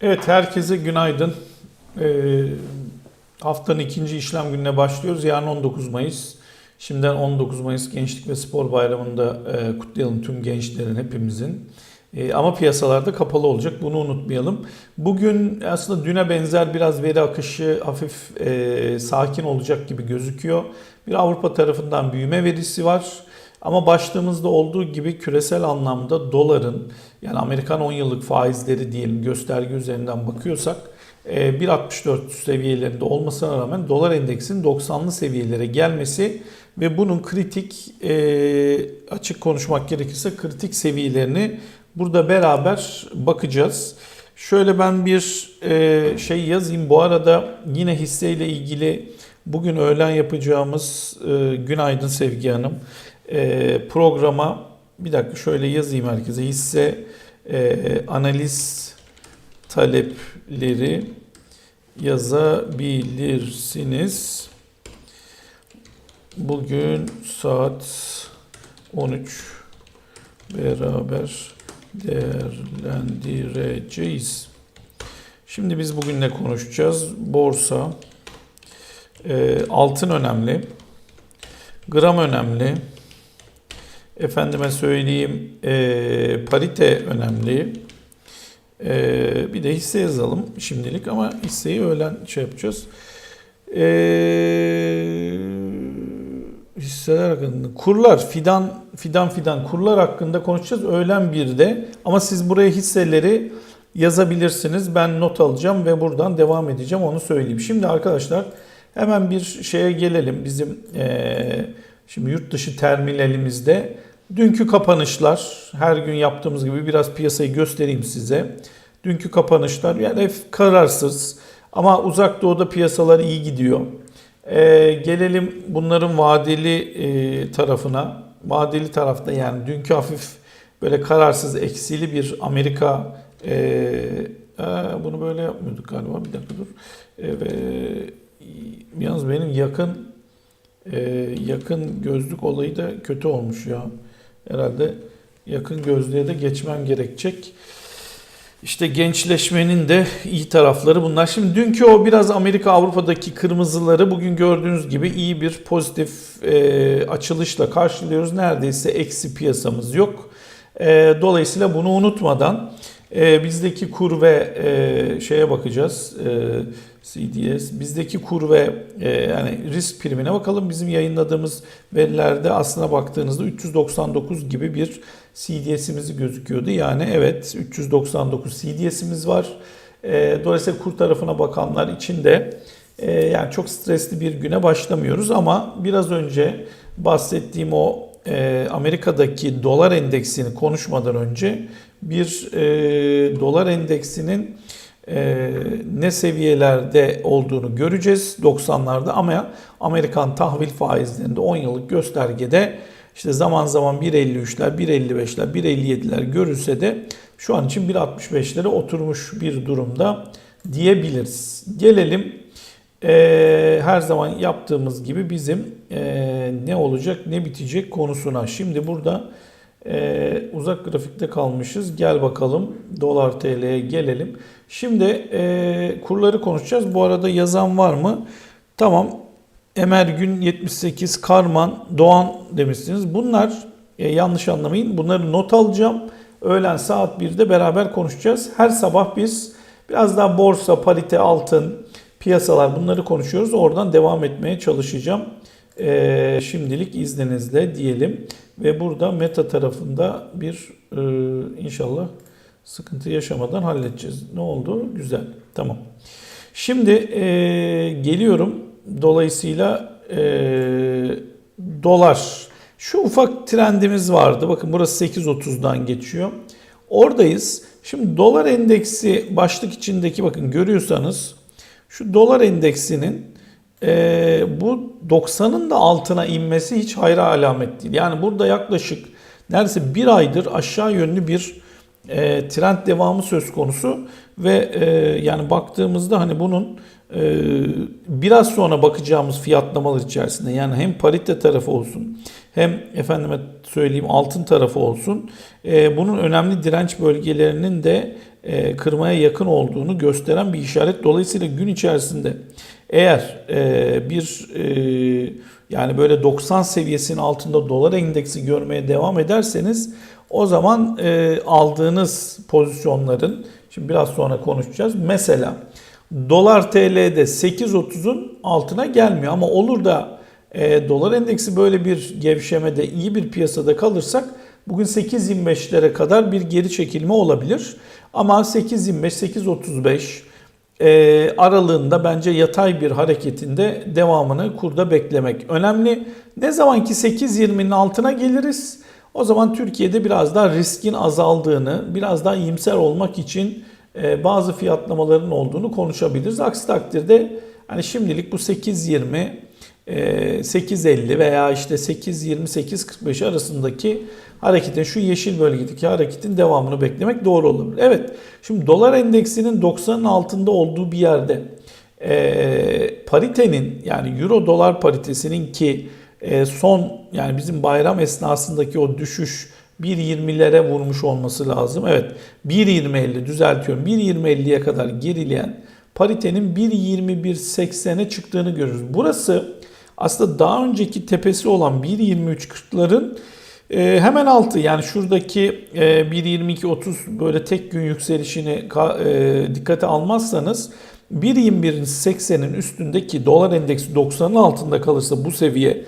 Evet, herkese günaydın. Ee, haftanın ikinci işlem gününe başlıyoruz. Yarın 19 Mayıs. Şimdiden 19 Mayıs Gençlik ve Spor Bayramı'nda e, kutlayalım tüm gençlerin, hepimizin. E, ama piyasalarda kapalı olacak, bunu unutmayalım. Bugün aslında düne benzer biraz veri akışı hafif e, sakin olacak gibi gözüküyor. Bir Avrupa tarafından büyüme verisi var. Ama başlığımızda olduğu gibi küresel anlamda doların yani Amerikan 10 yıllık faizleri diyelim gösterge üzerinden bakıyorsak e, 1.64 seviyelerinde olmasına rağmen dolar endeksinin 90'lı seviyelere gelmesi ve bunun kritik e, açık konuşmak gerekirse kritik seviyelerini burada beraber bakacağız. Şöyle ben bir e, şey yazayım. Bu arada yine hisseyle ilgili bugün öğlen yapacağımız e, günaydın Sevgi Hanım e, programa bir dakika şöyle yazayım herkese hisse e, analiz talepleri yazabilirsiniz. Bugün saat 13 beraber değerlendireceğiz. Şimdi biz bugün ne konuşacağız? Borsa, e, altın önemli, gram önemli, efendime söyleyeyim e, parite önemli. E, bir de hisse yazalım şimdilik ama hisseyi öğlen şey yapacağız. E, hisseler hakkında kurlar fidan fidan fidan kurlar hakkında konuşacağız öğlen 1'de ama siz buraya hisseleri yazabilirsiniz. Ben not alacağım ve buradan devam edeceğim onu söyleyeyim. Şimdi arkadaşlar hemen bir şeye gelelim. Bizim e, şimdi yurt dışı terminalimizde dünkü kapanışlar her gün yaptığımız gibi biraz piyasayı göstereyim size. Dünkü kapanışlar yani kararsız ama uzak doğuda piyasalar iyi gidiyor. Ee, gelelim bunların vadeli e, tarafına. Vadeli tarafta yani dünkü hafif böyle kararsız eksili bir Amerika e, e, bunu böyle yapmıyorduk galiba bir dakika dur. E, ve, yalnız benim yakın e, yakın gözlük olayı da kötü olmuş ya. Herhalde yakın gözlüğe de geçmem gerekecek. İşte gençleşmenin de iyi tarafları bunlar. Şimdi dünkü o biraz Amerika Avrupa'daki kırmızıları bugün gördüğünüz gibi iyi bir pozitif e, açılışla karşılıyoruz. Neredeyse eksi piyasamız yok. E, dolayısıyla bunu unutmadan e, bizdeki kur ve e, şeye bakacağız. E, CDS. Bizdeki kur ve e, yani risk primine bakalım. Bizim yayınladığımız verilerde aslına baktığınızda 399 gibi bir CDS'imiz gözüküyordu. Yani evet 399 CDS'imiz var. E, dolayısıyla kur tarafına bakanlar için de e, yani çok stresli bir güne başlamıyoruz ama biraz önce bahsettiğim o e, Amerika'daki dolar endeksini konuşmadan önce bir e, dolar endeksinin e, ne seviyelerde olduğunu göreceğiz 90'larda ama Amerikan tahvil faizlerinde 10 yıllık göstergede işte zaman zaman 1.53'ler, 1.55'ler, 1.57'ler görülse de şu an için 1.65'lere oturmuş bir durumda diyebiliriz. Gelelim e, her zaman yaptığımız gibi bizim e, ne olacak ne bitecek konusuna. Şimdi burada e, uzak grafikte kalmışız. Gel bakalım dolar TL'ye gelelim. Şimdi e, kurları konuşacağız. Bu arada yazan var mı? Tamam. Emer Gün 78, Karman, Doğan demişsiniz. Bunlar e, yanlış anlamayın. Bunları not alacağım. Öğlen saat 1'de beraber konuşacağız. Her sabah biz biraz daha borsa, parite, altın, piyasalar bunları konuşuyoruz. Oradan devam etmeye çalışacağım. E, şimdilik izninizle diyelim. Ve burada meta tarafında bir e, inşallah sıkıntı yaşamadan halledeceğiz. Ne oldu? Güzel. Tamam. Şimdi e, geliyorum. Dolayısıyla e, dolar. Şu ufak trendimiz vardı. Bakın burası 8.30'dan geçiyor. Oradayız. Şimdi dolar endeksi başlık içindeki bakın görüyorsanız şu dolar endeksinin e, bu 90'ın da altına inmesi hiç hayra alamet değil. Yani burada yaklaşık neredeyse bir aydır aşağı yönlü bir e, trend devamı söz konusu ve e, yani baktığımızda hani bunun e, biraz sonra bakacağımız fiyatlamalar içerisinde yani hem parite tarafı olsun hem efendime söyleyeyim altın tarafı olsun e, bunun önemli direnç bölgelerinin de e, kırmaya yakın olduğunu gösteren bir işaret. Dolayısıyla gün içerisinde eğer e, bir e, yani böyle 90 seviyesinin altında dolar endeksi görmeye devam ederseniz o zaman aldığınız pozisyonların şimdi biraz sonra konuşacağız. Mesela dolar TL'de 8.30'un altına gelmiyor ama olur da dolar endeksi böyle bir gevşemede iyi bir piyasada kalırsak bugün 8.25'lere kadar bir geri çekilme olabilir. Ama 8.25-8.35 e, aralığında bence yatay bir hareketinde devamını kurda beklemek önemli. Ne zaman ki 8.20'nin altına geliriz o zaman Türkiye'de biraz daha riskin azaldığını, biraz daha iyimser olmak için e, bazı fiyatlamaların olduğunu konuşabiliriz. Aksi takdirde hani şimdilik bu 8.20 8.50 veya işte 8.20-8.45 arasındaki hareketin şu yeşil bölgedeki hareketin devamını beklemek doğru olabilir. Evet şimdi dolar endeksinin 90'ın altında olduğu bir yerde e, paritenin yani euro dolar paritesinin ki e, son yani bizim bayram esnasındaki o düşüş 1.20'lere vurmuş olması lazım. Evet 1.20.50 düzeltiyorum 1.20.50'ye kadar gerileyen paritenin 1.21.80'e çıktığını görürüz. Burası aslında daha önceki tepesi olan 1.23.40'ların e, hemen altı yani şuradaki e, 1.22.30 böyle tek gün yükselişini e, dikkate almazsanız 1.21'in 80'in üstündeki dolar endeksi 90'ın altında kalırsa bu seviye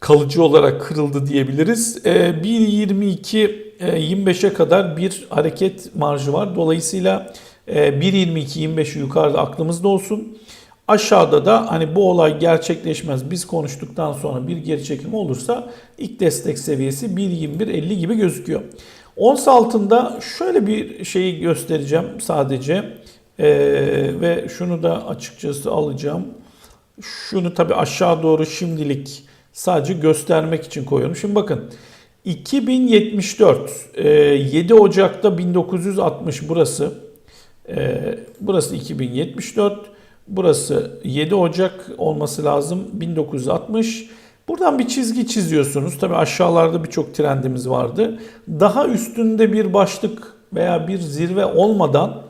kalıcı olarak kırıldı diyebiliriz. E, 1.22 25'e kadar bir hareket marjı var. Dolayısıyla e, 1.22-25'i yukarıda aklımızda olsun. Aşağıda da hani bu olay gerçekleşmez biz konuştuktan sonra bir geri çekilme olursa ilk destek seviyesi 1.21.50 gibi gözüküyor. Ons altında şöyle bir şeyi göstereceğim sadece ee, ve şunu da açıkçası alacağım. Şunu tabi aşağı doğru şimdilik sadece göstermek için koyuyorum. Şimdi bakın 2074 e, 7 Ocak'ta 1960 burası. Burası 2074. Burası 7 Ocak olması lazım 1960. Buradan bir çizgi çiziyorsunuz. Tabi aşağılarda birçok trendimiz vardı. Daha üstünde bir başlık veya bir zirve olmadan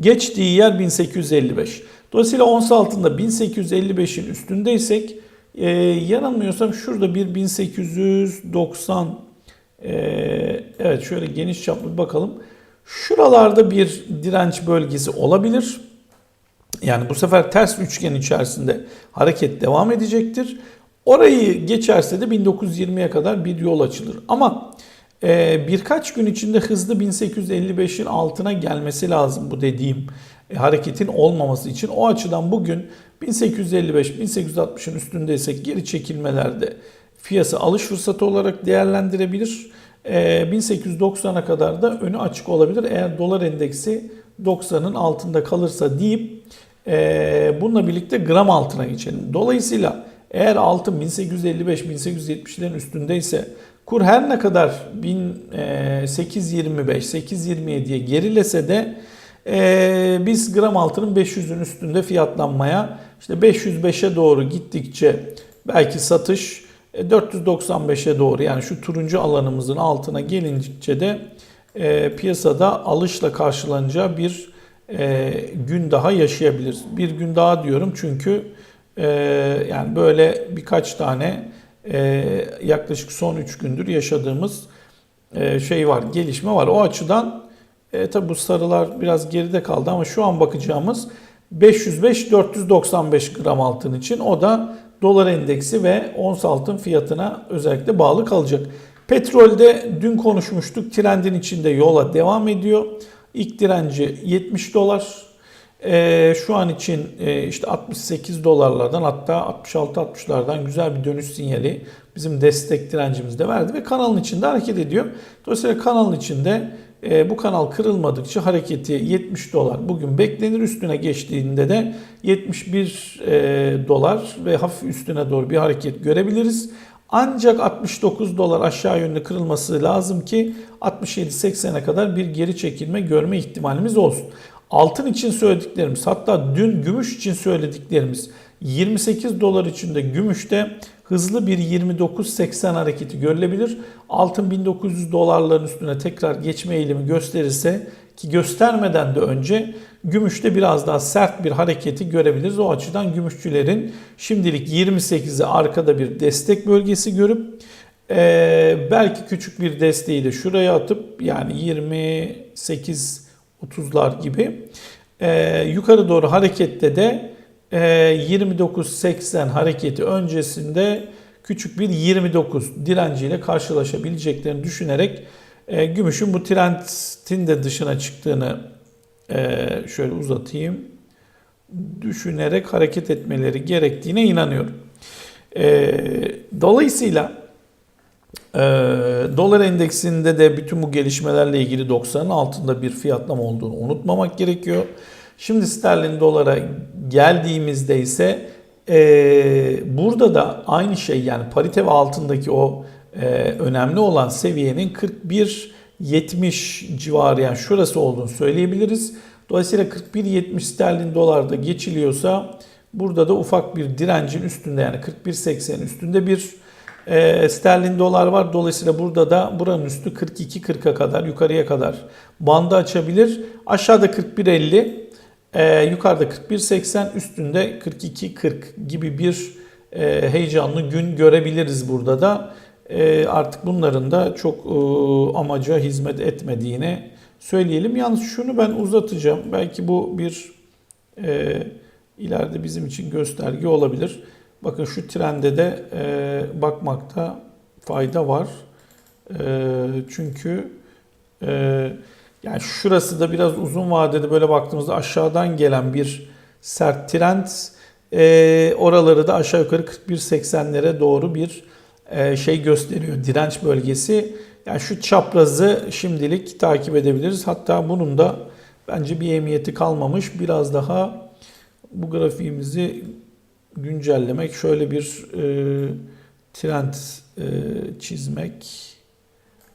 geçtiği yer 1855. Dolayısıyla ons altında 1855'in üstündeysek e, yanılmıyorsam şurada bir 1890 e, evet şöyle geniş çaplı bakalım. Şuralarda bir direnç bölgesi olabilir. Yani bu sefer ters üçgen içerisinde hareket devam edecektir. Orayı geçerse de 1920'ye kadar bir yol açılır. Ama e, birkaç gün içinde hızlı 1855'in altına gelmesi lazım bu dediğim e, hareketin olmaması için. O açıdan bugün 1855-1860'ın üstündeysek geri çekilmelerde fiyası alış fırsatı olarak değerlendirebilir. E, 1890'a kadar da önü açık olabilir eğer dolar endeksi 90'ın altında kalırsa deyip e, bununla birlikte gram altına geçelim. Dolayısıyla eğer altın 1855-1870'lerin üstündeyse kur her ne kadar 1825-827'ye gerilese de e, biz gram altının 500'ün üstünde fiyatlanmaya işte 505'e doğru gittikçe belki satış 495'e doğru yani şu turuncu alanımızın altına gelince de e, piyasada alışla karşılanacağı bir e, gün daha yaşayabiliriz. Bir gün daha diyorum çünkü e, yani böyle birkaç tane e, yaklaşık son 3 gündür yaşadığımız e, şey var, gelişme var. O açıdan e, tabi bu sarılar biraz geride kaldı ama şu an bakacağımız 505-495 gram altın için o da dolar endeksi ve ons altın fiyatına özellikle bağlı kalacak. Petrolde dün konuşmuştuk trendin içinde yola devam ediyor. İlk direnci 70 dolar. E, şu an için e, işte 68 dolarlardan hatta 66-60'lardan güzel bir dönüş sinyali bizim destek direncimiz de verdi ve kanalın içinde hareket ediyor. Dolayısıyla kanalın içinde e, bu kanal kırılmadıkça hareketi 70 dolar bugün beklenir. Üstüne geçtiğinde de 71 e, dolar ve hafif üstüne doğru bir hareket görebiliriz. Ancak 69 dolar aşağı yönlü kırılması lazım ki 67-80'e kadar bir geri çekilme görme ihtimalimiz olsun. Altın için söylediklerimiz hatta dün gümüş için söylediklerimiz 28 dolar içinde gümüşte hızlı bir 29.80 hareketi görülebilir. Altın 1900 dolarların üstüne tekrar geçme eğilimi gösterirse ki göstermeden de önce gümüşte biraz daha sert bir hareketi görebiliriz. O açıdan gümüşçülerin şimdilik 28'i arkada bir destek bölgesi görüp ee, belki küçük bir desteği de şuraya atıp yani 28 30'lar gibi ee, yukarı doğru harekette de e, 29.80 hareketi öncesinde küçük bir 29 direnciyle karşılaşabileceklerini düşünerek e, gümüşün bu trendin de dışına çıktığını e, şöyle uzatayım düşünerek hareket etmeleri gerektiğine inanıyorum. E, dolayısıyla e, dolar endeksinde de bütün bu gelişmelerle ilgili 90'ın altında bir fiyatlama olduğunu unutmamak gerekiyor. Şimdi sterlin dolara geldiğimizde ise e, burada da aynı şey yani parite ve altındaki o e, önemli olan seviyenin 41.70 civarı yani şurası olduğunu söyleyebiliriz. Dolayısıyla 41.70 sterlin dolarda geçiliyorsa burada da ufak bir direncin üstünde yani 41.80 üstünde bir e, sterlin dolar var. Dolayısıyla burada da buranın üstü 42-40'a kadar yukarıya kadar bandı açabilir. Aşağıda 41.50 e, yukarıda 41.80 üstünde 42.40 gibi bir e, heyecanlı gün görebiliriz burada da. E, artık bunların da çok e, amaca hizmet etmediğini söyleyelim. Yalnız şunu ben uzatacağım. Belki bu bir e, ileride bizim için gösterge olabilir. Bakın şu trende de e, bakmakta fayda var. E, çünkü e, yani şurası da biraz uzun vadede böyle baktığımızda aşağıdan gelen bir sert trend. E, oraları da aşağı yukarı 41.80'lere doğru bir şey gösteriyor. Direnç bölgesi. Yani şu çaprazı şimdilik takip edebiliriz. Hatta bunun da bence bir emniyeti kalmamış. Biraz daha bu grafiğimizi güncellemek, şöyle bir e, trend e, çizmek.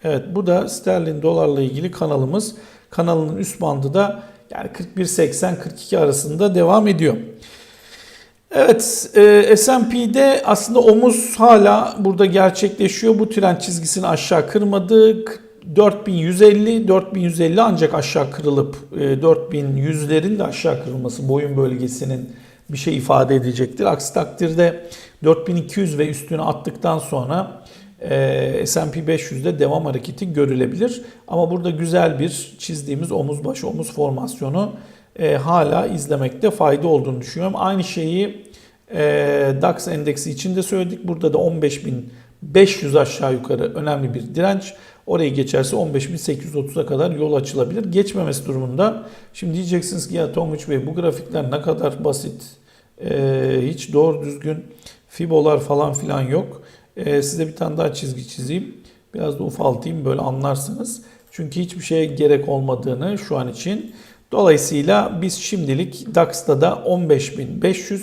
Evet bu da sterlin dolarla ilgili kanalımız. Kanalının üst bandı da yani 41.80-42 arasında devam ediyor. Evet e, S&P'de aslında omuz hala burada gerçekleşiyor. Bu trend çizgisini aşağı kırmadı. 4150 4150 ancak aşağı kırılıp e, 4100'lerin de aşağı kırılması boyun bölgesinin bir şey ifade edecektir. Aksi takdirde 4200 ve üstüne attıktan sonra e, S&P 500'de devam hareketi görülebilir. Ama burada güzel bir çizdiğimiz omuz başı omuz formasyonu e, hala izlemekte fayda olduğunu düşünüyorum. Aynı şeyi e, DAX endeksi için de söyledik. Burada da 15.500 aşağı yukarı önemli bir direnç. Orayı geçerse 15.830'a kadar yol açılabilir. Geçmemesi durumunda şimdi diyeceksiniz ki ya Tonguç Bey bu grafikler ne kadar basit. Ee, hiç doğru düzgün fibolar falan filan yok. Ee, size bir tane daha çizgi çizeyim. Biraz da ufaltayım böyle anlarsınız. Çünkü hiçbir şeye gerek olmadığını şu an için. Dolayısıyla biz şimdilik DAX'ta da 15.500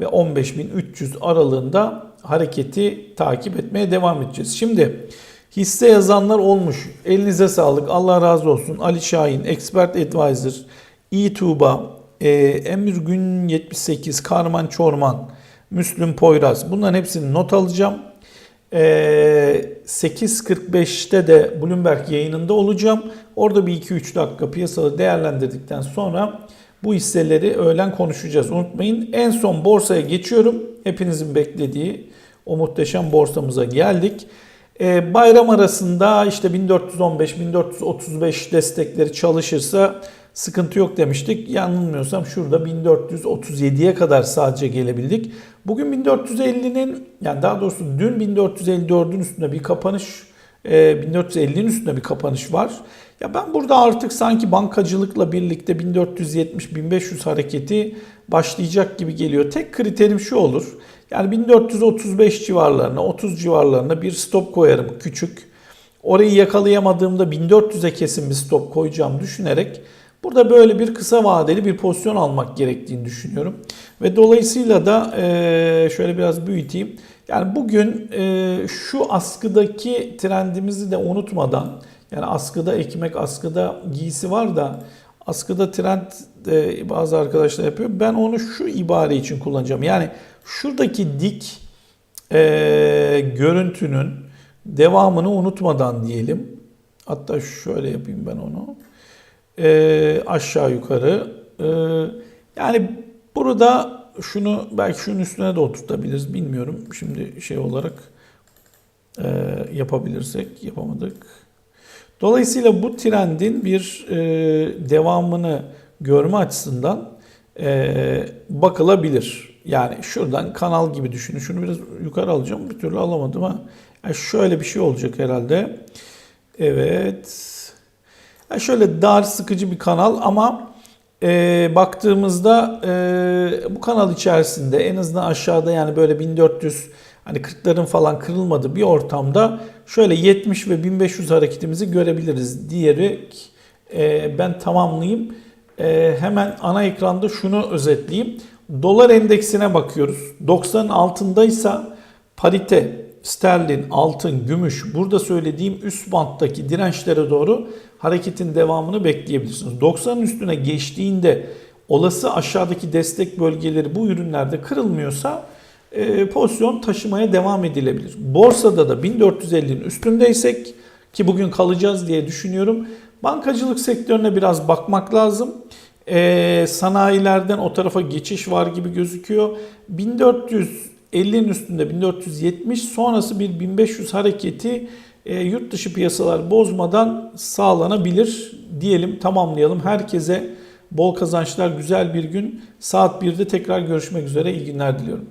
ve 15.300 aralığında hareketi takip etmeye devam edeceğiz. Şimdi hisse yazanlar olmuş. Elinize sağlık. Allah razı olsun. Ali Şahin, Expert Advisor, İtuba, e, Emir Gün 78, Karman Çorman, Müslüm Poyraz. Bunların hepsini not alacağım. E, 8.45'te de Bloomberg yayınında olacağım. Orada bir 2-3 dakika piyasaları değerlendirdikten sonra bu hisseleri öğlen konuşacağız. Unutmayın en son borsaya geçiyorum. Hepinizin beklediği o muhteşem borsamıza geldik. Bayram arasında işte 1415-1435 destekleri çalışırsa sıkıntı yok demiştik. Yanılmıyorsam şurada 1437'ye kadar sadece gelebildik. Bugün 1450'nin yani daha doğrusu dün 1454'ün üstünde bir kapanış 1450'nin e, üstünde bir kapanış var. Ya ben burada artık sanki bankacılıkla birlikte 1470-1500 hareketi başlayacak gibi geliyor. Tek kriterim şu olur. Yani 1435 civarlarına, 30 civarlarına bir stop koyarım küçük. Orayı yakalayamadığımda 1400'e kesin bir stop koyacağım düşünerek burada böyle bir kısa vadeli bir pozisyon almak gerektiğini düşünüyorum. Ve dolayısıyla da şöyle biraz büyüteyim. Yani bugün şu askıdaki trendimizi de unutmadan yani askıda ekmek, askıda giysi var da askıda trend de bazı arkadaşlar yapıyor. Ben onu şu ibare için kullanacağım. Yani şuradaki dik e, görüntünün devamını unutmadan diyelim. Hatta şöyle yapayım ben onu. Ee, aşağı yukarı. Ee, yani burada şunu belki şunun üstüne de oturtabiliriz bilmiyorum. Şimdi şey olarak e, yapabilirsek yapamadık. Dolayısıyla bu trendin bir e, devamını görme açısından e, bakılabilir. Yani şuradan kanal gibi düşünün. Şunu biraz yukarı alacağım. Bir türlü alamadım ha. Yani şöyle bir şey olacak herhalde. Evet. Yani şöyle dar sıkıcı bir kanal ama e, baktığımızda e, bu kanal içerisinde en azından aşağıda yani böyle 1400 hani 40'ların falan kırılmadığı bir ortamda şöyle 70 ve 1500 hareketimizi görebiliriz diyerek e, ben tamamlayayım. E, hemen ana ekranda şunu özetleyeyim. Dolar endeksine bakıyoruz. 90'ın altındaysa parite, sterlin, altın, gümüş burada söylediğim üst banttaki dirençlere doğru hareketin devamını bekleyebilirsiniz. 90'ın üstüne geçtiğinde olası aşağıdaki destek bölgeleri bu ürünlerde kırılmıyorsa e, pozisyon taşımaya devam edilebilir. Borsada da 1450'nin üstündeysek ki bugün kalacağız diye düşünüyorum. Bankacılık sektörüne biraz bakmak lazım. E, sanayilerden o tarafa geçiş var gibi gözüküyor. 1450'nin üstünde 1470 sonrası bir 1500 hareketi e, yurt dışı piyasalar bozmadan sağlanabilir diyelim tamamlayalım. Herkese bol kazançlar güzel bir gün saat 1'de tekrar görüşmek üzere iyi günler diliyorum.